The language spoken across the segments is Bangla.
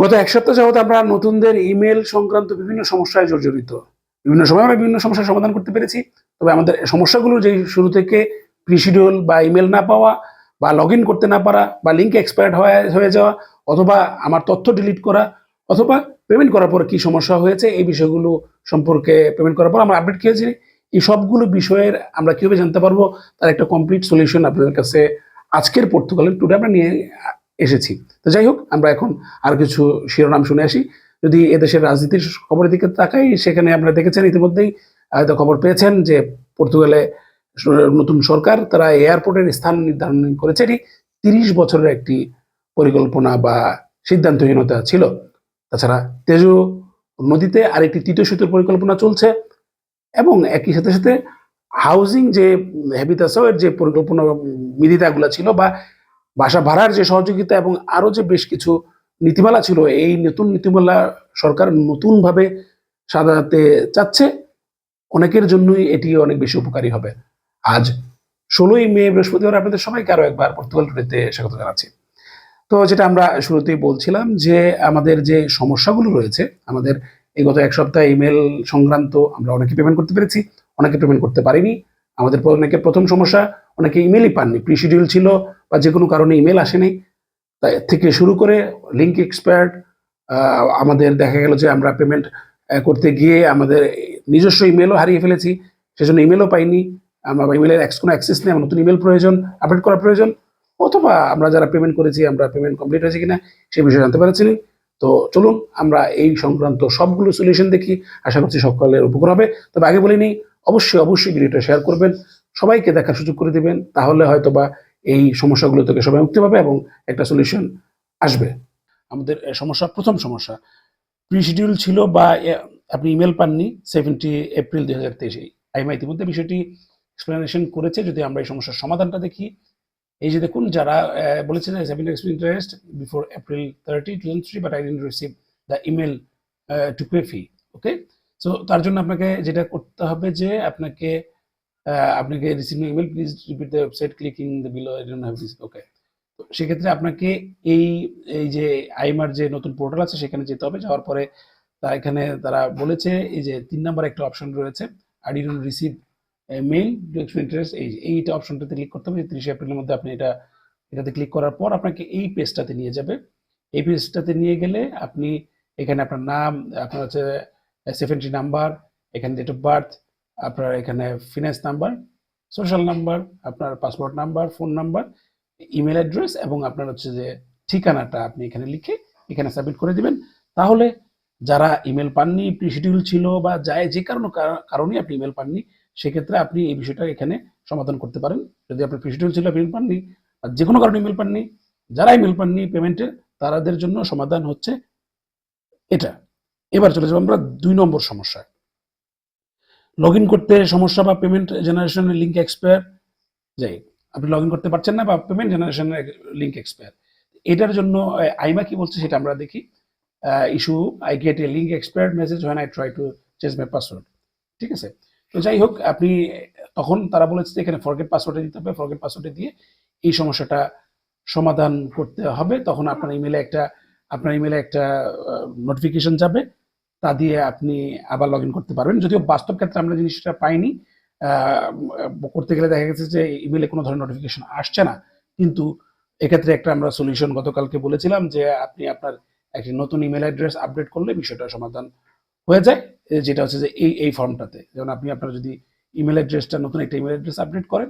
গত এক সপ্তাহ যাবত আমরা নতুনদের ইমেল সংক্রান্ত বিভিন্ন সমস্যায় জর্জরিত। বিভিন্ন সময় আমরা বিভিন্ন সমস্যার সমাধান করতে পেরেছি। তবে আমাদের সমস্যাগুলো যে শুরু থেকে প্রিশিডিউল বা ইমেল না পাওয়া বা লগ করতে না পারা বা লিঙ্ক এক্সপায়ার্ড হয়ে যাওয়া অথবা আমার তথ্য ডিলিট করা অথবা পেমেন্ট করার পর কি সমস্যা হয়েছে এই বিষয়গুলো সম্পর্কে পেমেন্ট করার পর আমরা আপডেট খেয়েছি। এই সবগুলো বিষয়ের আমরা কীভাবে জানতে পারব তার একটা কমপ্লিট সলিউশন আপনাদের কাছে আজকের পর্তুগালের টুডে আমরা নিয়ে এসেছি। তো যাই হোক, আমরা এখন আর কিছু শিরোনাম শুনে আসি। যদি এদেশের রাজনীতির খবরের দিকে তাকাই, সেখানে আপনারা দেখেছেন ইতিমধ্যেই হয়তো খবর পেয়েছেন যে পর্তুগালে নতুন সরকার, তারা এয়ারপোর্টের স্থান নির্ধারণ করেছে। এটি তিরিশ বছরের একটি পরিকল্পনা বা সিদ্ধান্তহীনতা ছিল। তাছাড়া তেজু নদীতে আরেকটি তৃতীয় সেতুর পরিকল্পনা চলছে এবং একই সাথে সাথে হাউজিং যে হ্যাবিতাসের যে পরিকল্পনা বিধিতাগুলো ছিল বা বাসা ভাড়ার যে সহযোগিতা এবং আরও যে বেশ কিছু নীতিমালা ছিল, এই নতুন নীতিমালা সরকার নতুনভাবে সাজাতে চাচ্ছে, অনেকের জন্যই এটি অনেক বেশি উপকারী হবে। আজ ষোলোই মে, বৃহস্পতিবার আপনাদের সবাইকে আরও একবার পর্তুগাল টুডেতে স্বাগত জানাচ্ছি। তো যেটা আমরা শুরুতেই বলছিলাম যে, আমাদের যে সমস্যাগুলো রয়েছে, আমাদের এই গত এক সপ্তাহে ইমেল সংক্রান্ত আমরা অনেকে পেমেন্ট করতে পেরেছি, অনেকে পেমেন্ট করতে পারিনি। আমাদের অনেকে প্রথম সমস্যা অনেকে ইমেলই পাননি প্রিশিডিউল ছিল বা যে কোনো কারণে ইমেল আসেনি। তাই থেকে শুরু করে লিঙ্ক এক্সপায়ার্ড আমাদের দেখা গেল যে আমরা পেমেন্ট করতে গিয়ে আমাদের নিজস্ব ইমেলও হারিয়ে ফেলেছি, সেজন্য ইমেলও পাইনি। আমরা ইমেলের কোনো অ্যাক্সেস নেই, আমার নতুন ইমেল প্রয়োজন আপডেট করা প্রয়োজন, অথবা আমরা যারা পেমেন্ট করেছি, আমরা পেমেন্ট কমপ্লিট হয়েছে কিনা সেই বিষয়ে জানতে পারছি। তো চলুন, আমরা এই সংক্রান্ত সবগুলো সলিউশন দেখি, আশা করছি সকলের উপকার হবে। তবে আগে বলে নিই, অবশ্যই অবশ্যই ভিডিওটা শেয়ার করবেন। সবাইকে দেখার সুযোগ করে দিবেন, তাহলে হয়তো বা এই সমস্যাগুলো থেকে সবাই মুক্তি পাবে এবং একটা সলিউশন আসবে। আমাদের সমস্যা, প্রথম সমস্যা প্রিশিডিউল ছিল বা আপনি ইমেল পাননি সেভেন্টি এপ্রিল দুই হাজার তেইশে। আইমা ইতিমধ্যে বিষয়টি এক্সপ্লেনেশন করেছে, যদি আমরা এই সমস্যার সমাধানটা দেখি। এই যে দেখুন, যারা বলেছেন seven interest before April thirty two three but I didn't receive the email to pay fee okay so তার জন্য আপনাকে যেটা করতে হবে যে, আপনাকে আপনাকে receiving email please repeat the website clicking the below I don't have this okay তো সেক্ষেত্রে আপনাকে এই এই যে আইমার যে নতুন পোর্টাল আছে, সেখানে যেতে হবে। যাওয়ার পরে তা এখানে তারা বলেছে, এই যে তিন নম্বর একটা অপশন রয়েছে I D don't receive mail to interest এই এইটা অপশনটাতে ক্লিক করতে হবে। যে তিরিশে এপ্রিলের মধ্যে আপনি এটা, এটাতে ক্লিক করার পর আপনাকে এই পেজটাতে নিয়ে যাবে। এই পেজটাতে নিয়ে গেলে আপনি, এখানে আপনার নাম, আপনার হচ্ছে সেভেন্টি নাম্বার এখানে ডেট অফ বার্থ আপনার এখানে ফিনান্স নাম্বার সোশ্যাল নাম্বার আপনার passport number phone number email address এবং আপনার হচ্ছে যে ঠিকানাটা আপনি এখানে লিখে এখানে সাবমিট করে দিবেন। তাহলে যারা ইমেল পাননি প্রিশিডিউল ছিল বা যায় যে কারণে কারণে আপনি ইমেল পাননি, সেক্ষেত্রে আপনি এই বিষয়টা এখানে সমাধান করতে পারেন। যদি আপনার প্রেসিডেন্ট ছিল ইমেল পাননি আর যে কোনো কারণে ইমেল পাননি, যারা ইমেল পাননি পেমেন্টের তাদের জন্য সমাধান হচ্ছে এটা। এবার চলে যাব আমরা দুই নম্বর সমস্যা লগ করতে সমস্যা বা পেমেন্ট জেনারেশনের লিঙ্ক এক্সপায়ার যাই আপনি লগ করতে পারছেন না বা পেমেন্ট জেনারেশনের লিঙ্ক এক্সপায়ার এটার জন্য আইমা কি বলছে সেটা আমরা দেখি। Issue I get a link expired message when I try to change my password ঠিক আছে? তো যাই হোক, আপনি, তখন তারা বলেছে এখানে ফরগেট পাসওয়ার্ডে দিতে হবে। ফরগেট পাসওয়ার্ডে দিয়ে এই সমস্যাটা সমাধান করতে হবে। তখন আপনার ইমেলে একটা, আপনার ইমেলে একটা নোটিফিকেশন যাবে। তা দিয়ে আপনি আবার লগ ইন করতে পারবেন। যদিও বাস্তব ক্ষেত্রে আমরা জিনিসটা পাইনি করতে গেলে দেখা গেছে যে ইমেলে কোনো ধরনের নোটিফিকেশন আসছে না। কিন্তু এক্ষেত্রে একটা আমরা সলিউশন গতকালকে বলেছিলাম যে আপনি আপনার একটি নতুন ইমেল অ্যাড্রেস আপডেট করলে বিষয়টা সমাধান হয়ে যায়, যেটা হচ্ছে যে এই এই ফর্মটাতে যেমন আপনি আপনার যদি ইমেল অ্যাড্রেসটা নতুন একটা ইমেল অ্যাড্রেস আপডেট করেন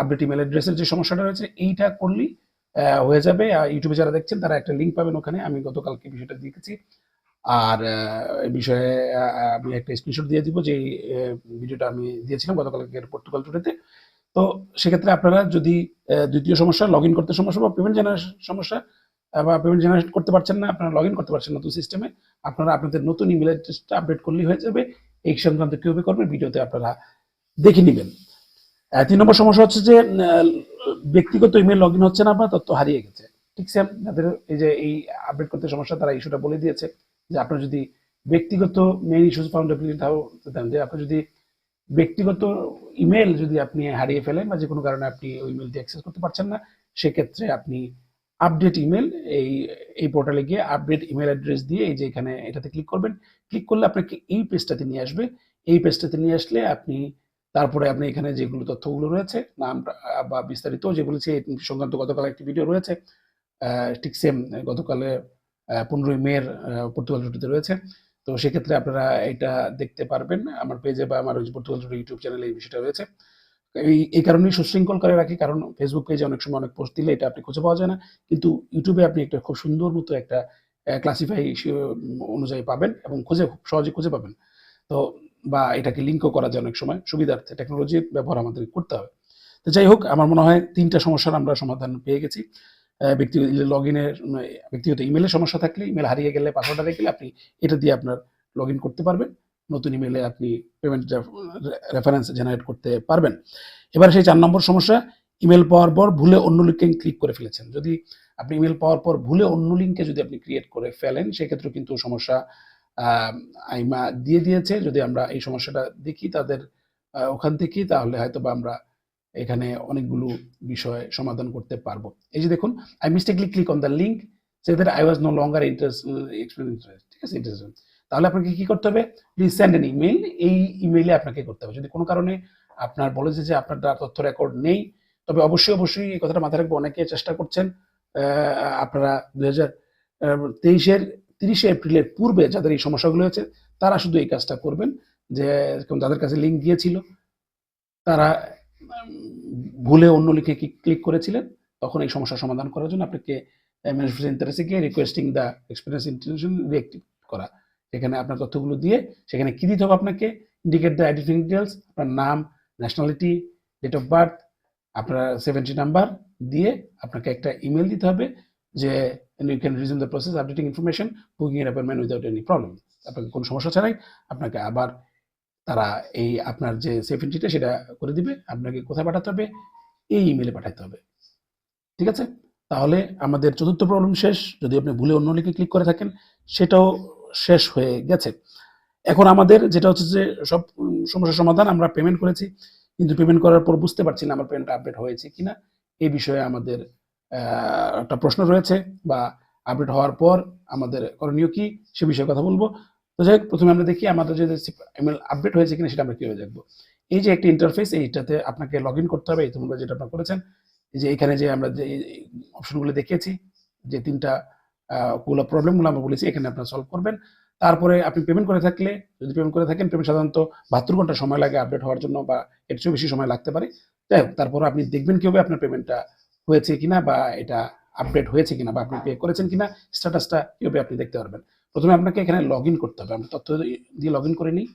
আপডেট ইমেল অ্যাড্রেসের যে সমস্যাটা রয়েছে, এইটা করলেই হয়ে যাবে। ইউটিউবে যারা দেখছেন, তারা একটা লিঙ্ক পাবেন ওখানে। আমি গতকালকে বিষয়টা দেখেছি। আর বিষয়ে আমি একটা স্ক্রিনশট দিয়ে দিব যে ভিডিওটা আমি দিয়েছিলাম গতকালকে পর্তুগাল টুডেতে তো। সেক্ষেত্রে আপনারা যদি দ্বিতীয় সমস্যা লগ ইন করতে সমস্যা বা পেমেন্ট জেনারেশন সমস্যা বা পেমেন্ট জেনারেট করতে পারছেন না, আপনারা লগ ইন করতে পারছেন নতুন সিস্টেমে আপনারা আপনাদের নতুন ইমেল অ্যাড্রেসটা আপডেট করলেই হয়ে যাবে। এই সংক্রান্ত কীভাবে করবেন ভিডিওতে আপনারা দেখে নেবেন। তিন নম্বর সমস্যা হচ্ছে যে ব্যক্তিগত ইমেল লগ ইন হচ্ছে না বা তথ্য হারিয়ে গেছে। ঠিক সেম যাদের এই যে, এই আপডেট করতে সমস্যা, তারা ইস্যুটা বলে দিয়েছে। যে আপনার যদি ব্যক্তিগত মেইন ইস্যুস ফাউন্ড দেন, যে আপনি যদি ব্যক্তিগত ইমেল যদি আপনি হারিয়ে ফেলেন বা যে কোনো কারণে আপনি ওই ইমেল দিয়ে অ্যাক্সেস করতে পারছেন না, সেক্ষেত্রে আপনি আপডেট ইমেল এই এই পোর্টালে গিয়ে আপডেট ইমেল অ্যাড্রেস দিয়ে এই যে এখানে এটাতে ক্লিক করবেন। ক্লিক করলে আপনাকে এই পেজটাতে নিয়ে আসবে। এই পেজটাতে নিয়ে আসলে আপনি তারপরে আপনি এখানে যেগুলো তথ্যগুলো রয়েছে, নাম বা বিস্তারিত যে বলেছি সংক্রান্ত গতকাল একটি ভিডিও রয়েছে ঠিক সেম গতকালে পনেরোই মের পর্তুগাল ছুটিতে রয়েছে। তো সেক্ষেত্রে আপনারা এটা দেখতে পারবেন আমার পেজে বা আমার পর্তুগাল ছুটি ইউটিউব চ্যানেলে এই বিষয়টা রয়েছে। এই এই কারণেই সুশৃঙ্খল করে রাখি, কারণ ফেসবুক পেজে অনেক সময় অনেক পোস্ট দিলে এটা আপনি খুঁজে পাওয়া যায় না। কিন্তু ইউটিউবে আপনি একটা খুব সুন্দর মতো একটা ক্লাসিফাই অনুযায়ী পাবেন এবং খুঁজে খুব সহজে খুঁজে পাবেন। তো, বা এটাকে লিঙ্কও করা যায় অনেক সময়। সুবিধার্থে টেকনোলজির ব্যবহার আমাদের করতে হবে। তো যাই হোক, আমার মনে হয় তিনটা সমস্যার আমরা সমাধান পেয়ে গেছি। ব্যক্তিগত লগ ইনের ব্যক্তিগত ইমেলের সমস্যা থাকলে ইমেল হারিয়ে গেলে পাসওয়ার্ড হারিয়ে গেলে, আপনি এটা দিয়ে আপনার লগ ইন করতে পারবেন। নতুন ইমেলে আপনি পেমেন্ট রেফারেন্স জেনারেট করতে পারবেন। এবার সেই চার নম্বর সমস্যা ইমেল পাওয়ার পর ভুলে অন্য লিঙ্কে ক্লিক করে ফেলেছেন। যদি আপনি ইমেল পাওয়ার পর ভুলে অন্য লিঙ্কে যদি আপনি ক্রিয়েট করে ফেলেন সেক্ষেত্রে কিন্তু সমস্যা আইমা দিয়ে দিয়েছে। যদি আমরা এই সমস্যাটা দেখি তাদের ওখান থেকেই, তাহলে হয়তো বা আমরা এখানে অনেকগুলো বিষয় সমাধান করতে পারব। এই যে দেখুন I mistakenly click on the link say that I was no longer interest experience ঠিক আছে? ইন্টারেস্ট তাহলে আপনাকে কি করতে হবে? প্লিজ সেন্ড এন ইমেল এই ইমেইলে আপনাকে করতে হবে। যদি কোনো কারণে আপনার বলেছে যে আপনার তথ্য রেকর্ড নেই, তবে অবশ্যই অবশ্যই এই কথাটা মাথায় রাখব। অনেকে চেষ্টা করছেন আপনারা দুই হাজার তেইশের, তিরিশে এপ্রিলের পূর্বে যাদের এই সমস্যাগুলো হয়েছে, তারা শুধু এই কাজটা করবেন যে যাদের কাছে লিঙ্ক গিয়েছিল, তারা ভুলে অন্য লিখে ক্লিক করেছিলেন? তখন এই সমস্যার সমাধান করার জন্য আপনাকে ম্যানেজমেন্ট ইন্টারেস্টে গিয়ে requesting the experience international reactive করা। সেখানে আপনার তথ্যগুলো দিয়ে সেখানে কি দিতে হবে আপনাকে? ইন্ডিকেট দ্য আইডেন্টি ডিটেলস আপনার নাম ন্যাশনালিটি ডেট অফ বার্থ আপনার সেভেন্টি নাম্বার দিয়ে আপনাকে একটা ইমেল দিতে হবে যে you can resume the process updating information booking appointment without any problem আপনাকে কোনো সমস্যা ছাড়াই আপনাকে আবার তারা এই আপনার যে সেভেন্টিটা সেটা করে দিবে, আপনাকে কোথায় পাঠাতে হবে? এই ইমেলে পাঠাতে হবে। ঠিক আছে? তাহলে আমাদের চতুর্থ প্রবলেম শেষ। যদি আপনি ভুলে অন্য লিঙ্কে ক্লিক করে থাকেন, সেটাও শেষ হয়ে গেছে। এখন আমাদের যেটা হচ্ছে যে সব সমস্যার সমাধান আমরা পেমেন্ট করেছি, কিন্তু পেমেন্ট করার পর বুঝতে পারছি না আমার পেমেন্ট আপডেট হয়েছে কিনা। এই বিষয়ে আমাদের একটা প্রশ্ন রয়েছে বা আপডেট হওয়ার পর আমাদের করণীয় কি, সে বিষয়ে কথা বলব। তো যাই হোক, প্রথমে আমরা দেখি আমাদের যে ইমেল আপডেট হয়েছে কিনা সেটা আমরা কীভাবে দেখব। এই যে একটা ইন্টারফেস এইটাতে আপনাকে লগ করতে হবে তোমরা যেটা আপনারা করেছেন যে এখানে যে আমরা যে অপশনগুলো দেখিয়েছি যে তিনটা গুলো প্রবলেমগুলো আমরা বলেছি এখানে আপনারা সলভ করবেন। তারপরে আপনি পেমেন্ট করে থাকলে যদি পেমেন্ট করে থাকেন পেমেন্ট সাধারণত বাহাত্তর ঘণ্টা সময় লাগে আপডেট হওয়ার জন্য বা এর চেয়েও বেশি সময় লাগতে পারে। যাই হোক তারপরে আপনি দেখবেন কীভাবে আপনার পেমেন্টটা হয়েছে কিনা বা এটা আপডেট হয়েছে কিনা বা আপনি পে করেছেন কিনা স্ট্যাটাসটা কীভাবে আপনি দেখতে পারবেন। প্রথমে আপনাকে এখানে লগ করতে হবে। আমরা তথ্য দিয়ে লগ করে নিই।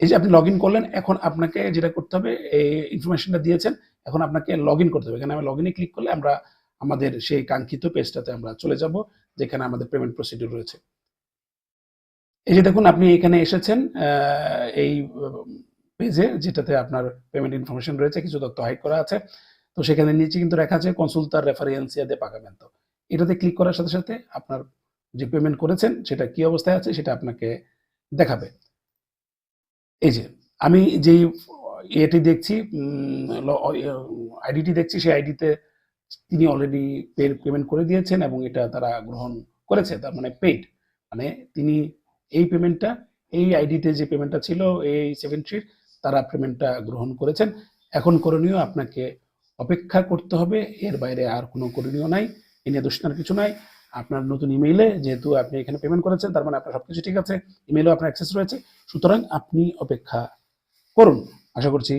এই যে আপনি লগ করলেন, এখন আপনাকে যেটা করতে হবে, এই ইনফরমেশনটা দিয়েছেন, এখন আপনাকে লগ করতে হবে। এখানে আমি লগ ক্লিক করলে আমরা আমাদের সেই কাঙ্ক্ষিত পেজটাতে আমরা চলে যাব, যেখানে আমাদের পেমেন্ট প্রসিডিউর রয়েছে। এই যে দেখুন, আপনি এখানে এসেছেন এই পেজে যেটাতে আপনার পেমেন্ট ইনফরমেশন রয়েছে, কিছু তথ্য হাইড করা আছে। তো সেখানে নিচে কিন্তু লেখা আছে কনসুলতার রেফারেন্সিয়া দে পাগামেন্টো এটাতে ক্লিক করার সাথে সাথে আপনার যে পেমেন্ট করেছেন, সেটা কি অবস্থায় আছে সেটা আপনাকে দেখাবে। এই যে, আমি যেই এটি দেখছি আইডিটি দেখছি, সেই আইডিতে তিনি অলরেডি পেমেন্ট করে দিয়েছেন এবং এটা তারা গ্রহণ করেছে, তার মানে পেইড মানে তিনি এই পেমেন্টটা এই আইডিতে যে পেমেন্টটা ছিল, এই সেভেন থ্রির তারা পেমেন্টটা গ্রহণ করেছেন। এখন করণীয় আপনাকে অপেক্ষা করতে হবে। এর বাইরে আর কোনো করণীয় নাই। এ নিয়ে দুষ্টার কিছু নাই। আপনার নতুন ইমেইলে যেহেতু আপনি এখানে পেমেন্ট করেছেন, তার মানে আপনার সবকিছু ঠিক আছে। ইমেইলেও আপনার অ্যাক্সেস রয়েছে। সুতরাং আপনি অপেক্ষা করুন। আশা করছি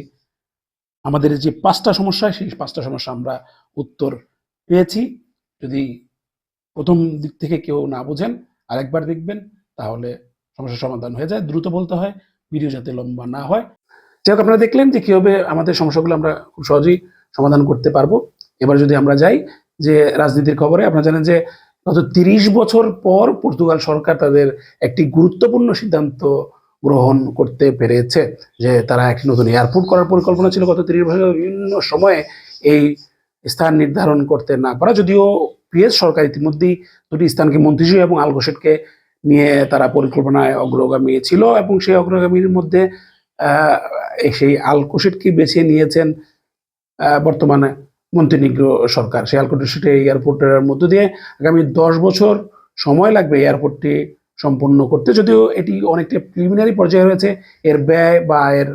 আমাদের যে পাঁচটা সমস্যা, সেই পাঁচটা সমস্যা আমরা উত্তর পেয়েছি। যদি প্রথম দিক থেকে কেউ না বোঝেন, আরেকবার দেখবেন, তাহলে সমস্যার সমাধান হয়ে যায়। দ্রুত বলতে হয়, ভিডিও যাতে লম্বা না হয়। যাই হোক, আপনারা দেখলেন যে কীভাবে আমাদের সমস্যাগুলো আমরা খুব সহজেই সমাধান করতে পারব। এবার যদি আমরা যাই যে রাজনীতির খবরে, আপনারা জানেন যে গত তিরিশ বছর পর পর্তুগাল সরকার তাদের একটি গুরুত্বপূর্ণ সিদ্ধান্ত গ্রহণ করতে পেরেছে যে তারা একটি নতুন এয়ারপোর্ট করার পরিকল্পনা ছিল গত তিরিশ বছর। বিভিন্ন সময়ে এই স্থান নির্ধারণ করতে না পারা, যদিও পিএস সরকার ইতিমধ্যেই দুটি স্থানকে মন্ত্রিসভা এবং আলঘোষেটকে নিয়ে তারা পরিকল্পনায় অগ্রগামী ছিল এবং সেই অগ্রগামীর মধ্যে সেই আলকোশেটকে বেছে নিয়েছেন বর্তমানে মন্টিনিগ্র সরকার। শিয়ালকোট সিটি এয়ারপোর্টের মধ্য দিয়ে আগামী দশ বছর সময় লাগবে এয়ারপোর্টটি সম্পন্ন করতে। যদিও এটি অনেকটা প্রিলিমিনারি পর্যায়ে রয়েছে, এর ব্যয় বা এর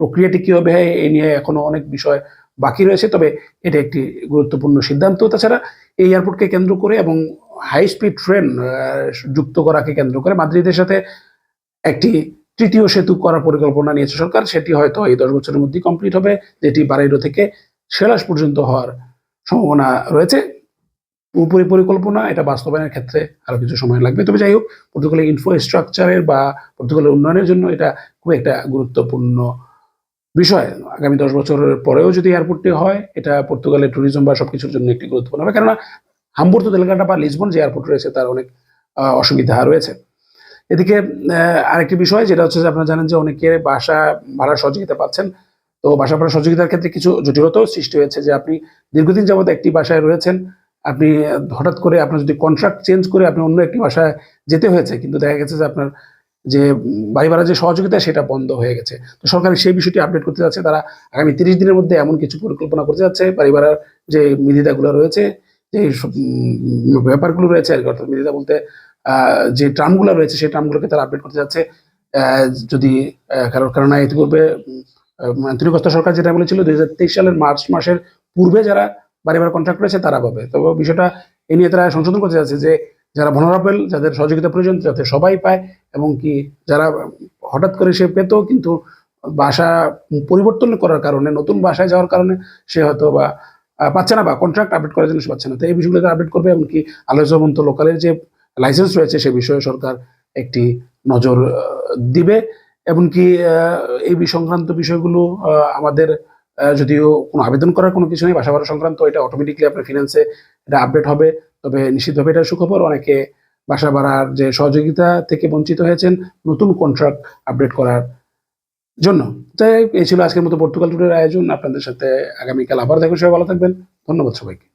প্রক্রিয়াটি কী হবে এই নিয়ে এখনও অনেক বিষয় বাকি রয়েছে, তবে এটা একটি গুরুত্বপূর্ণ সিদ্ধান্ত। তাছাড়া এই এয়ারপোর্টকে কেন্দ্র করে এবং হাই স্পিড ট্রেন যুক্ত করাকে কেন্দ্র করে মাদ্রিদের সাথে একটি তৃতীয় সেতু করার পরিকল্পনা নিয়েছে সরকার। সেটি হয়তো এই দশ বছরের মধ্যে কমপ্লিট হবে, যেটি বারাইডো থেকে সেলাস পর্যন্ত হওয়ার সম্ভাবনা রয়েছে। পুরোপুরি পরিকল্পনা, এটা বাস্তবায়নের ক্ষেত্রে আরও কিছু সময় লাগবে। তবে যাই হোক, পর্তুগালের ইনফ্রাস্ট্রাকচারের বা পর্তুগালের উন্নয়নের জন্য এটা খুব একটা গুরুত্বপূর্ণ বিষয়। আগামী দশ বছরের পরেও যদি এয়ারপোর্টটি হয়, এটা পর্তুগালের ট্যুরিজম বা সবকিছুর জন্য একটি গুরুত্বপূর্ণ হবে। কেননা হাম্বুর্তো দেলগাটা বা লিসবন যে এয়ারপোর্ট রয়েছে, তার অনেক অসুবিধা রয়েছে। এদিকে আরেকটি বিষয়, যেটা হচ্ছে যে আপনারা জানেন যে অনেকে বাসা ভাড়ার সহযোগিতা পাচ্ছেন। তো বাসা ভাড়া সহযোগিতার ক্ষেত্রে কিছু জটিলতাও সৃষ্টি হয়েছে যে আপনি দীর্ঘদিন যাবত একটি বাসায় রয়েছেন, আপনি হঠাৎ করে আপনার যদি কন্ট্রাক্ট চেঞ্জ করে আপনি অন্য একটি বাসায় যেতে হয়েছে, কিন্তু দেখা গেছে যে আপনার যে বাড়ি ভাড়ার যে সহযোগিতা, সেটা বন্ধ হয়ে গেছে। তো সরকার সেই বিষয়টি আপডেট করতে যাচ্ছে, তারা আগামী তিরিশ দিনের মধ্যে এমন কিছু পরিকল্পনা করতে যাচ্ছে। বাড়ি ভাড়ার যে বিধিতাগুলো রয়েছে, যে ব্যাপারগুলো রয়েছে আর কি, অর্থাৎ বিধিতা বলতে যে ট্রামগুলো রয়েছে সেই ট্রামগুলোকে তারা আপডেট করতে যাচ্ছে। যদি আহ, কারণ ইতিপূর্বে আন্তরিক সরকার যেটা বলেছিল দুই হাজার তেইশ সালের মার্চ মাসের পূর্বে যারা বারে ভাড়া কন্ট্রাক্ট রয়েছে তারা পাবে। তবে বিষয়টা এ নিয়ে তারা সংশোধন করতে যাচ্ছে যে যারা ভনারাবেল যাদের সহযোগিতা প্রয়োজন যাতে সবাই পায় এবং কি যারা হঠাৎ করে সে পেতো কিন্তু বাসা পরিবর্তন করার কারণে নতুন বাসায় যাওয়ার কারণে সে হয়তো বা পাচ্ছে না বা কন্ট্রাক্ট আপডেট করার জন্য পাচ্ছে না। তো এই বিষয়গুলো আপডেট করবে এমনকি আলোচনামন্ত লোকালের যে লাইসেন্স রয়েছে, সে বিষয়ে সরকার একটি নজর দিবে। এমনকি এই সংক্রান্ত বিষয়গুলো আমাদের যদিও কোনো আবেদন করার কোনো কিছু নেই, বাসা ভাড়া সংক্রান্ত, এটা অটোমেটিকলি আপনার ফিনান্সে এটা আপডেট হবে। তবে নিশ্চিতভাবে এটা সুখবর, অনেকে বাসা ভাড়ার যে সহযোগিতা থেকে বঞ্চিত হয়েছেন, নতুন কন্ট্রাক্ট আপডেট করার জন্য। তাই, এই ছিল আজকের মতো পর্তুগাল টুরের আয়োজন। আপনাদের সাথে আগামীকাল আবার দেখুন সবাই ভালো থাকবেন। ধন্যবাদ সবাইকে।